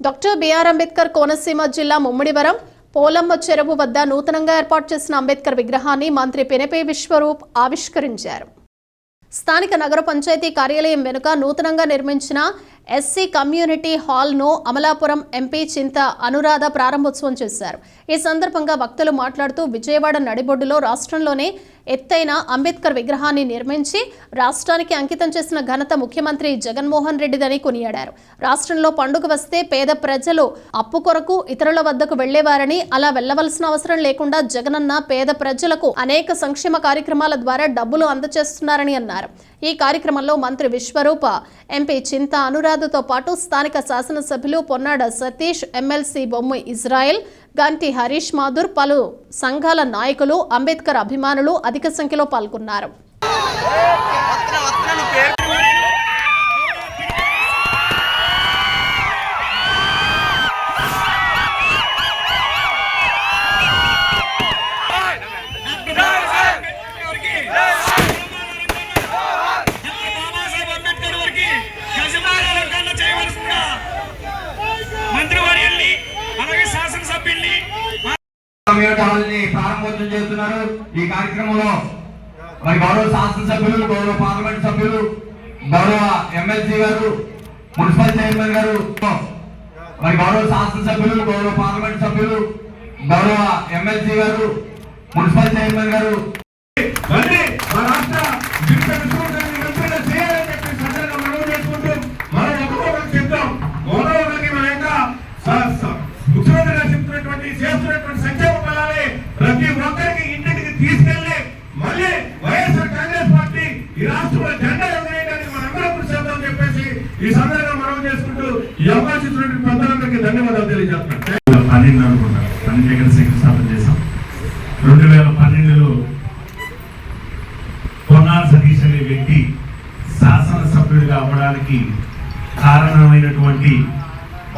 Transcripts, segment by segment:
Doctor BR Ambedkar Konaseema జిల్లా ముమ్మిడివరం పోలమ్మ చెరువు వద్ద నూతనంగా ఏర్పాటు చేసిన అంబేద్కర్ విగ్రహాన్ని మంత్రి పెనపే విశ్వరూప్ ఆవిష్కరించారు. స్థానిక నగర పంచాయతీ కార్యాలయం వెనుక నూతనంగా నిర్మించిన ఎస్సీ కమ్యూనిటీ హాల్ను అమలాపురం ఎంపీ చింత అనురాధ ప్రారంభోత్సవం చేశారు. ఈ సందర్భంగా వక్తలు మాట్లాడుతూ విజయవాడ నడిబొడ్డులో రాష్ట్రంలోనే ఎత్తైన అంబేద్కర్ విగ్రహాన్ని నిర్మించి రాష్ట్రానికి అంకితం చేసిన ఘనత ముఖ్యమంత్రి జగన్మోహన్ రెడ్డిదని కొనియాడారు. రాష్ట్రంలో పండుగ వస్తే పేద ప్రజలు అప్పు కొరకు ఇతరుల వద్దకు వెళ్ళేవారని అలా వెళ్ళవలసిన అవసరం లేకుండా జగనన్న పేద ప్రజలకు అనేక సంక్షేమ కార్యక్రమాల ద్వారా డబ్బులు అందజేస్తున్నారని అన్నారు. ఈ కార్యక్రమంలో మంత్రి విశ్వరూప ఎంపీ చింత అనురాధతో పాటు స్థానిక శాసనసభ్యులు పొన్నాడ సతీష్ ఎమ్మెల్సీ బొమ్మ ఇజ్రాయెల్ గంటి హరీష్ మాధుర్ పలు సంఘాల నాయకులు అంబేద్కర్ అభిమానులు అధిక సంఖ్యలో పాల్గొన్నారు. ని చేస్తున్నారు ఈ కార్యక్రమంలో మరి గౌరవ శాసనసభ్యులు గౌరవ పార్లమెంట్ సభ్యులు గౌరవ ఎమ్మెల్సీ గారు మున్సిపల్ చైర్మన్ గారు మరి గౌరవ శాసనసభ్యులు గౌరవ పార్లమెంట్ సభ్యులు గౌరవ ఎమ్మెల్సీ గారు మున్సిపల్ చైర్మన్ గారు. రాష్ట్ర రాష్ట్రంలో జెండా ఎగరేయడానికి మనందరం కృషి చేద్దామని చెప్పేసి ఈ సందర్భంగా మనం చేసుకుంటూ ఈ అవకాశించినటువంటి పెద్దలందరికీ ధన్యవాదాలు తెలియజేస్తున్నాను. పన్నెండు అనుకుంటా. పన్నెండు దగ్గర శంకుస్థాపన చేశాం. రెండు వేల పన్నెండులో కొన్నాళ్ళ సతీష్ అనే వ్యక్తి శాసనసభ్యుడిగా అవ్వడానికి కారణమైనటువంటి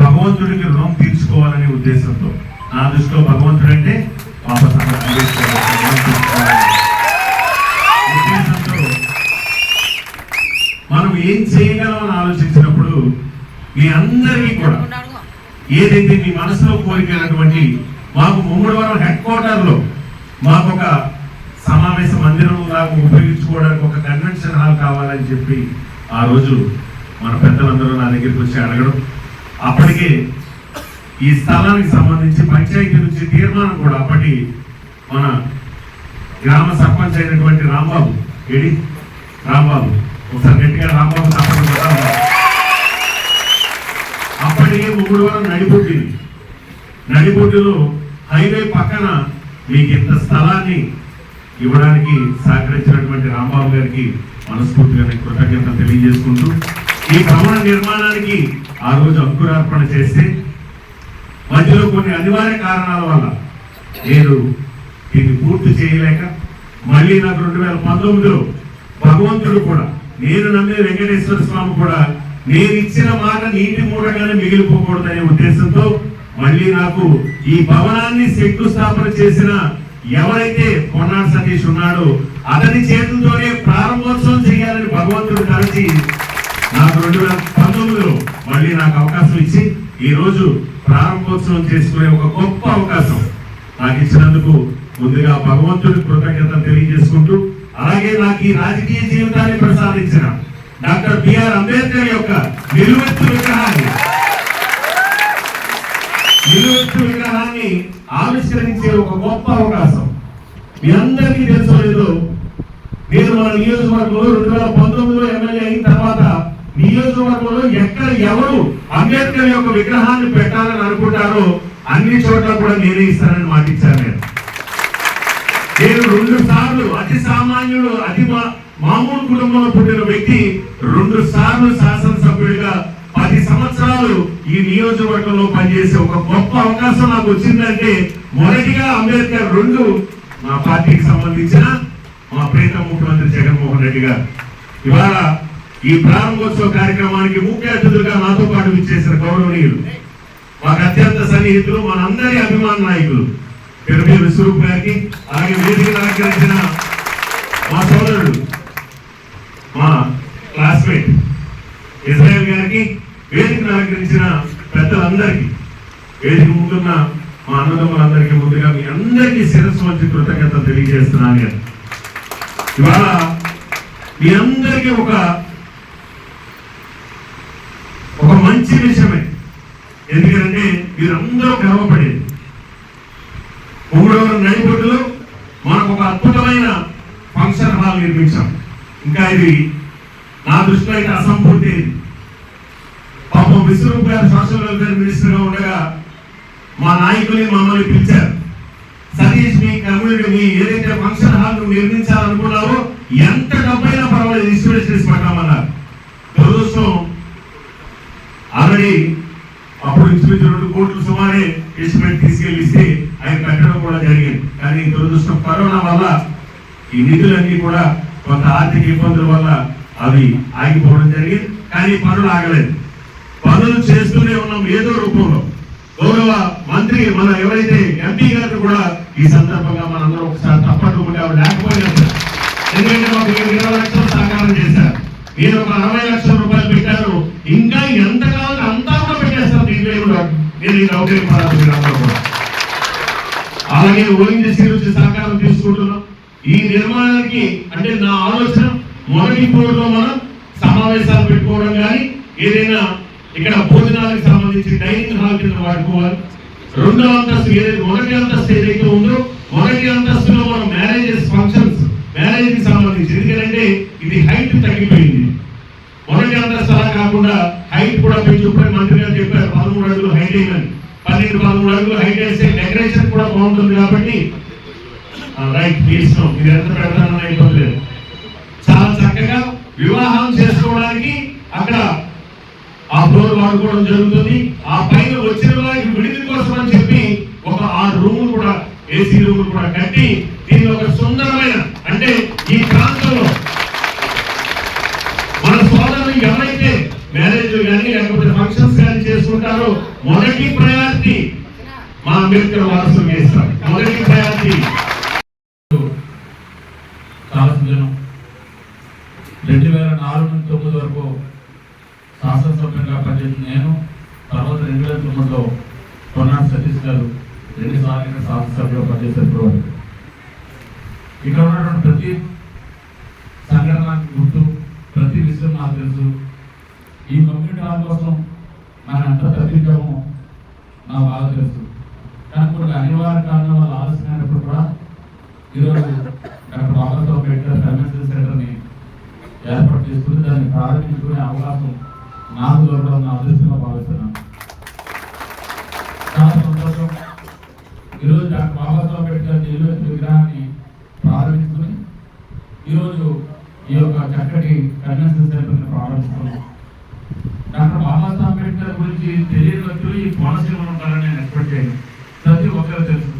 భగవంతుడికి రుణం తీర్చుకోవాలనే ఉద్దేశంతో. నా దృష్టిలో భగవంతుడు మీ అందరికీ కూడా ఏదైతే మీ మనసులో కోరికైనటువంటి మాకు ముమ్మడివరం హెడ్ క్వార్టర్లో మాకు ఒక సమావేశ మందిరం లాగా ఉపయోగించుకోవడానికి ఒక కన్వెన్షన్ హాల్ కావాలని చెప్పి ఆ రోజు మన పెద్దలందరూ నా దగ్గరికి వచ్చి అడగడం. అప్పటికే ఈ స్థలానికి సంబంధించి పంచాయతీ నుంచి తీర్మానం కూడా అప్పటి మన గ్రామ సర్పంచ్ అయినటువంటి రాంబాబు ఏడి? రాంబాబు. ఒకసారి గట్టిగా రాంబాబు తప్పకుండా రాంబాబు. అప్పటికే ముగ్గురువరం హైవే పక్కన మీకు ఇంత స్థలాన్ని ఇవ్వడానికి సహకరించినటువంటి రాంబాబు గారికి మనస్ఫూర్తిగా నేను కృతజ్ఞతలు తెలియజేసుకుంటూ ఈ భవన నిర్మాణానికి ఆ రోజు అంకురార్పణ చేస్తే మధ్యలో కొన్ని అనివార్య కారణాల వల్ల నేను దీన్ని పూర్తి చేయలేక మళ్ళీ నాకు రెండు వేల పంతొమ్మిదిలో భగవంతుడు కూడా నేను నమ్మే వెంకటేశ్వర స్వామి కూడా నేను ఇచ్చిన మాట నీటి మిగిలిపోకూడదనే ఉద్దేశంతో మళ్ళీ నాకు ఈ భవనాన్ని శంకుస్థాపన చేసిన ఎవరైతే కొన్నాడు సతీష్ ఉన్నాడో అతని చేతులతోనే ప్రారంభోత్సవం చేయాలని భగవంతుడు తలచి నాకు రెండు వేల పంతొమ్మిదిలో మళ్ళీ నాకు అవకాశం ఇచ్చి ఈ రోజు ప్రారంభోత్సవం చేసుకునే ఒక గొప్ప అవకాశం నాకు ఇచ్చినందుకు ముందుగా భగవంతుడి కృతజ్ఞత తెలియజేసుకుంటూ అలాగే నాకు ఈ రాజకీయ జీవితాన్ని ప్రసాదించిన డాక్టర్ బిఆర్ అంబేద్కర్ యొక్క నిలువెత్తు విగ్రహాన్ని నిలువెత్తు విగ్రహాన్ని ఆవిష్కరించే ఒక గొప్ప అవకాశం. మీ అందరికీ తెలుసో లేదో నేను మన నియోజకవర్గంలో రెండు వేల పంతొమ్మిదిలో ఎమ్మెల్యే అయిన తర్వాత నియోజకవర్గంలో ఎక్కడ ఎవరు అంబేద్కర్ యొక్క విగ్రహాన్ని పెట్టాలని అనుకుంటారో అన్ని చోట్ల కూడా నేనే ఇస్తానని మాటిచ్చాను నేను. నేను రెండు సార్లు అతి సామాన్యుడు అతి మా- మామూలు కుటుంబంలో పుట్టిన వ్యక్తి రెండు సార్లు శాసనసభ్యుడిగా పది సంవత్సరాలు ఈ నియోజకవర్గంలో పనిచేసే ఒక గొప్ప అవకాశం నాకు వచ్చిందంటే మొదటిగా అంబేద్కర్ రెండు మా పార్టీకి సంబంధించిన మా ప్రీతం ముఖ్యమంత్రి జగన్మోహన్ రెడ్డి గారు. ఇవాళ ఈ ప్రారంభోత్సవ కార్యక్రమానికి ముఖ్య అతిథులుగా నాతో పాటు విచ్చేసిన గౌరవనీయులు మాకు అత్యంత సన్నిహితులు మనందరి అభిమాన నాయకులు. పెరుగు విశ్వరూప్ గారికి అలాగే వేదిక అలంకరించిన మా సోదరుడు అలంకరించిన పెద్ద పెద్దలందరికీ వేదిక ముందున్న మా అన్నదమ్ములందరికీ ముందుగా మీ అందరికీ శిరస్సు మంచి కృతజ్ఞత తెలియజేస్తున్నాను నేను ఇవాళ మీ అందరికీ ఒక ఒక మంచి విషయమే. ఎందుకంటే మీరందరూ గర్వపడేది. మూడవ నడిపొట్టులో మనకు ఒక అద్భుతమైన ఫంక్షన్ హాల్ నిర్మించాం. ఇంకా ఇది నా దృష్టిలో అయితే అసంపూర్తి పాపం విశ్వరూప్ గారు సోషల్ వెల్ఫేర్ మినిస్టర్గా ఉండగా మా నాయకుల్ని మమ్మల్ని పిలిచారు. సతీష్ మీ కమ్యూనిటీ మీ ఏదైతే ఫంక్షన్ హాల్ నువ్వు నిర్మించాలనుకున్నావో ఎంత డబ్బైనా పర్వాలేదు ఇన్స్టిట్యూట్ చేసి పెట్టామన్నారు. దురదృష్టం ఆల్రెడీ అప్పుడు ఇంచుమించు రెండు కోట్లు సుమారే ఎస్టిమేట్ తీసుకెళ్ళిస్తే ఆయన కట్టడం కూడా జరిగింది. కానీ దురదృష్టం కరోనా వల్ల ఈ నిధులన్నీ కూడా కొంత ఆర్థిక ఇబ్బందుల వల్ల అవి ఆగిపోవడం జరిగింది. కానీ పనులు ఆగలేదు. పనులు చేస్తూనే ఉన్నాం ఏదో రూపంలో. గౌరవ మంత్రి మన ఎవరైతే ఎంపీ గారు కూడా ఈ సందర్భంగా మనందరం ఒకసారి తప్పకుండా ఆవిడ లేకపోయినా ఎందుకంటే ఒక ఇరవై లక్షలు సహకారం చేశారు. మీరు ఒక అరవై లక్షల రూపాయలు పెట్టారు. ఇంకా ఎంత కావాలో అంతా కూడా పెట్టేస్తారు దీంట్లో కూడా. నేను ఈ డౌట్ ఏం కూడా. అలాగే ఓఎన్జీసీ నుంచి సహకారం తీసుకుంటున్నాం. ఈ నిర్మాణానికి అంటే నా ఆలోచన మొదటి ఫ్లోర్ మనం సమావేశాలు పెట్టుకోవడం కానీ ఏదైనా ఇక్కడ భోజనాలకు సంబంధించి డైనింగ్ హాల్ కింద వాడుకోవాలి. రెండో అంతస్తు ఏదైతే మొదటి అంతస్తు ఏదైతే ఉందో మొదటి అంతస్తులో మనం మ్యారేజెస్ ఫంక్షన్స్ మ్యారేజ్కి సంబంధించి. ఎందుకంటే ఇది హైట్ తగ్గిపోయింది. మొదటి అంతస్తు అలా కాకుండా హైట్ కూడా పెంచి. మంత్రి గారు చెప్పారు పదమూడు అడుగులు హైట్ వేయమని. పన్నెండు పదమూడు అడుగులు హైట్ వేస్తే డెకరేషన్ కూడా బాగుంటుంది కాబట్టి. రైట్ తీసుకోం ఇది ఎంత పెడతానన్న ఇబ్బంది వాడుకోవడం జరుగుతుంది. ఆ పైన వచ్చిన వారికి విడిది కోసం అని చెప్పి ఒక ఆరు రూములు కూడా ఏసీ రూములు కూడా కట్టి దీన్ని ఒక సుందరమైన అంటే ఈ ప్రాంతంలో మన సోదరులు ఎవరైతే మ్యారేజ్ కానీ లేకపోతే ఫంక్షన్స్ కానీ చేసుకుంటారో మొదటి ప్రయారిటీ మా అంబేద్కర్ వారసులు వేస్తారు మొదటి ప్రయారిటీ శాసనజనం రెండు వేల నాలుగు నుంచి తొమ్మిది వరకు శాసనసభ్యులుగా నేను తర్వాత రెండు వేల తొమ్మిదిలో పొన్నాడు సతీష్ గారు రెండు సార్లు ఇక్కడ శాసనసభ్యులు ఇక్కడ ఉన్నటువంటి ప్రతి సంఘటన గుర్తు ప్రతి విషయం నాకు తెలుసు. ఈ కమ్యూనిటీ హాల్ కోసం మనం ఎంత తగ్గించామో నాకు బాగా తెలుసు. కానీ కొన్ని అనివార్య కారణం వల్ల ఆలస్యమైనప్పుడు కూడా ఈరోజు ఈరోజు ఈ యొక్క చక్కటి కన్వెన్షన్ సెంటర్ని ప్రారంభిస్తున్నాం డాక్టర్ బాబాసాహెబ్ అంబేద్కర్ గురించి తెలియని వ్యక్తులు ఈ కోనసీమలో ఉంటారని నేను ఎక్స్పెక్ట్ చేయను. ప్రతి ఒక్కరు తెలుసు.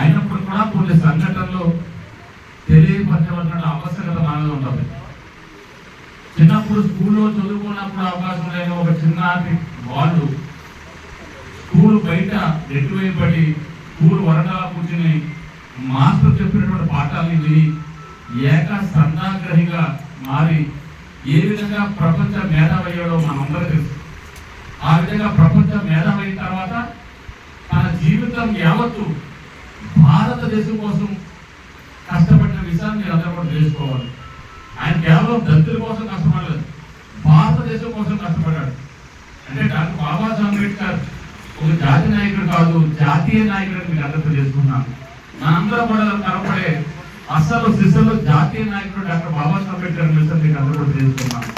అయినప్పుడు కూడా కొన్ని సంఘటనలు తెలియపరచవలసిన ఆవశ్యకత మనలో ఉంటుంది. చిన్నప్పుడు స్కూల్లో చదువుకున్నప్పుడు అవకాశం లేని ఒక చిన్నటి వాళ్ళు స్కూల్ బయట ఎటువైపడి స్కూల్ వరండా కూర్చుని మాస్టర్ చెప్పినటువంటి పాఠాలని విని ఏక సందాగ్రహిగా మారి ఏ విధంగా ప్రపంచ మేధావయ్యాడో మనందరూ తెలుసు. ఆ విధంగా ప్రపంచ మేధావైన తర్వాత తన జీవితం యావత్తు భారతదేశం కోసం కష్టపడిన విషయాన్ని మీరు అందరూ కూడా తెలుసుకోవాలి. ఆయన కేవలం దళితుల కోసం కష్టపడలేదు. భారతదేశం కోసం కష్టపడ్డాడు. అంటే డాక్టర్ బాబాసాహెబ్ అంబేద్కర్ ఒక జాతి నాయకుడు కాదు జాతీయ నాయకుడు మీరు మీకు అర్థం చేసుకున్నాను మనందరం కూడా తరపడే అసలు శిశులు జాతీయ నాయకుడు డాక్టర్ బాబాసాహెబ్ అంబేద్కర్ అని మీకు అందరూ కూడా తెలుసుకున్నాను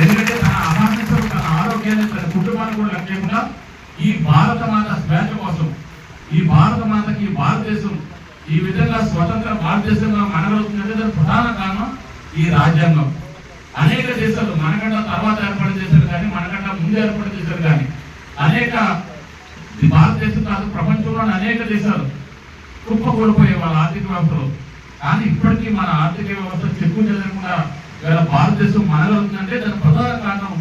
ఎందుకంటే తన అహానిసం తన ఆరోగ్యాన్ని తన కుటుంబాన్ని కూడా లక్ష్యంగా ఈ భారత మాత స్వేచ్ఛ కోసం ఈ భారత మాతకి ఈ భారతదేశం ఈ విధంగా స్వతంత్ర భారతదేశంగా మనగలుగుతుందంటే దానికి ప్రధాన కారణం ఈ రాజ్యాంగం. అనేక దేశాలు మనకంట తర్వాత ఏర్పాటు చేశారు కానీ మనకంట ముందు ఏర్పాటు చేశారు కానీ అనేక భారతదేశం కాదు ప్రపంచంలోని అనేక దేశాలు కుప్ప కోల్పోయే వాళ్ళ ఆర్థిక వ్యవస్థలో. కానీ ఇప్పటికీ మన ఆర్థిక వ్యవస్థ చెక్కు చెదరకుండా ఇవాళ భారతదేశం మనలో ఉందంటే దాని ప్రధాన కారణం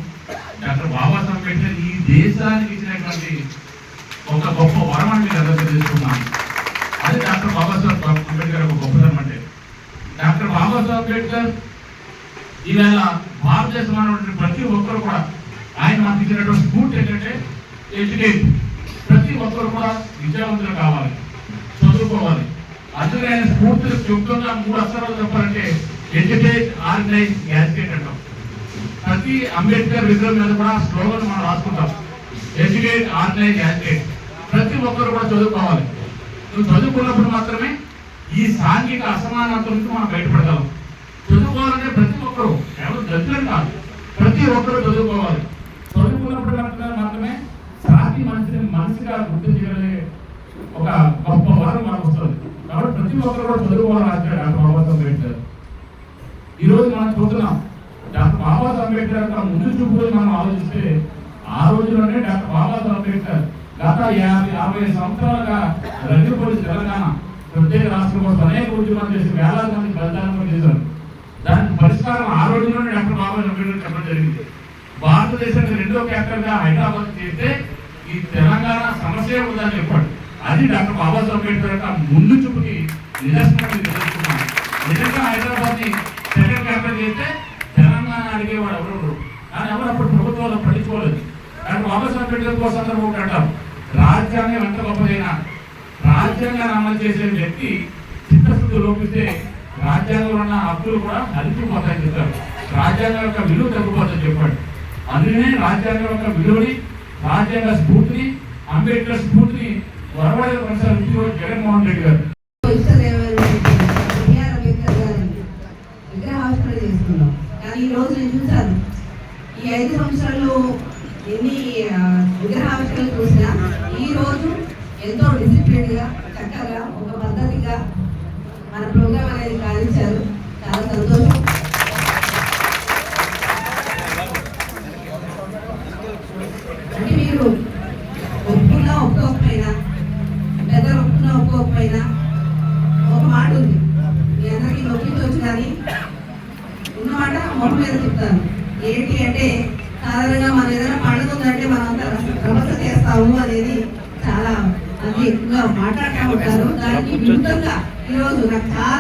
డాక్టర్ బాబాసాహెబ్ అంబేద్కర్ ఈ దేశానికి ఇచ్చినటువంటి ఒక గొప్ప వరం అని మీరు అర్థం చేసుకున్నాను అది డాక్టర్ బాబాసాహెబ్ అంబేద్కర్ ఒక గొప్పతనం అంటే. డాక్టర్ బాబాసాహెబ్ అంబేద్కర్ ఈవేళ భారతదేశంలో ఉన్నటువంటి ప్రతి ఒక్కరు కూడా ఆయన మనకి ఇచ్చినటువంటి స్ఫూర్తి ఏంటంటే ఎడ్యుకేట్ ప్రతి ఒక్కరు కూడా విద్యావంతులు కావాలి చదువుకోవాలి. అందుకే ఆయన స్ఫూర్తిని చెబుతున్న మూడు అక్షరాలు చెప్పాలంటే ఎడ్యుకేట్ ఆర్గనైజ్ గ్యాస్కేట్ అంటాం. ప్రతి అంబేద్కర్ విగ్రహం మీద కూడా స్లోగన్ మనం రాసుకుంటాం. ఎడ్యుకేట్ ఆర్గనైజ్ గ్యాస్కేట్ ప్రతి ఒక్కరు కూడా చదువుకోవాలి. నువ్వు చదువుకున్నప్పుడు మాత్రమే ఈ సాంఘిక అసమానత నుంచి మనం బయటపడగలం. చదువుకోవాలంటే ప్రతి ఒక్కరు ఎవరు దగ్గర కాదు ప్రతి ఒక్కరు చదువుకోవాలి. చదువుకున్నప్పుడు మాత్రమే మాత్రమే సాటి మనిషిని మనిషిగా చేయగలిగే ఒక గొప్ప వరం మనకు వస్తుంది. ప్రతి ఒక్కరు కూడా చదువుకోవాలని రాశాడు డాక్టర్ బాబాసాహెబ్ అంబేద్కర్. ఈ రోజు మనం చూస్తున్నాం డాక్టర్ బాబాసాహెబ్ అంబేద్కర్ యొక్క ముందు చూపులు మనం ఆలోచిస్తే ఆ రోజుల్లోనే డాక్టర్ బాబాసాహెబ్ అంబేద్కర్ గత యాభై యాభై సంవత్సరాలుగా రద్దుపడి తెలంగాణ ప్రత్యేక రాష్ట్రం కోసం అనేక ఉద్యమాలు చేసి వేలాది మంది బలిదానం చేశారు. దానికి పరిష్కారం ఆ రోజుల్లోనే డాక్టర్ బాబాసాహెబ్ అంబేద్కర్ చెప్పడం జరిగింది. భారతదేశానికి రెండో క్యాపిటల్గా హైదరాబాద్ చేస్తే ఈ తెలంగాణ సమస్య ఉందని చెప్పాడు. అది డాక్టర్ బాబాసాహెబ్ అంబేద్కర్ యొక్క ముందు చూపుకి నిదర్శనం మీరు నిజంగా హైదరాబాద్ని సెకండ్ క్యాపిటల్ చేస్తే తెలంగాణ అడిగేవాడు ఎవరు కానీ ఎవరు అప్పుడు ప్రభుత్వాలు పట్టించుకోలేదు. కానీ బాబాసాహెబ్ అంబేద్కర్ కోసం అందరూ ఒకటి అంటారు. రాజ్యాంగం ఎంత గొప్పదైనా రాజ్యాంగాన్ని అమలు చేసే వ్యక్తి చిత్తశుద్ధి లోపిస్తే రాజ్యాంగంలో ఉన్న హక్కులు కూడా నలిపిపోతాయని చెప్తారు. రాజ్యాంగం యొక్క విలువ తగ్గిపోతుందని చెప్పాడు. అందుకనే రాజ్యాంగం యొక్క విలువని రాజ్యాంగ స్ఫూర్తిని అంబేద్కర్ స్ఫూర్తిని వరవడి కొనసాగించి జగన్మోహన్ రెడ్డి గారు అంటే మీరు ఒప్పుకున్నా ఒప్పుకోకపోయినా పెద్దలు ఒప్పుకున్నా ఒప్పుకోకపోయినా ఒక మాట ఉంది. మీ అందరికీ నొప్పించవచ్చు కానీ ఉన్నమాట మొహం మీద చెప్తాను ఏంటి అంటే సాధారణంగా మన ఏదైనా పండుగ ఉందంటే మనం అంతా వ్యవస్థ చేస్తాము అనేది చాలా మంది ఎక్కువగా మాట్లాడుతూ ఉంటారు. దానికి విరుద్ధంగా ఈరోజు నాకు చాలా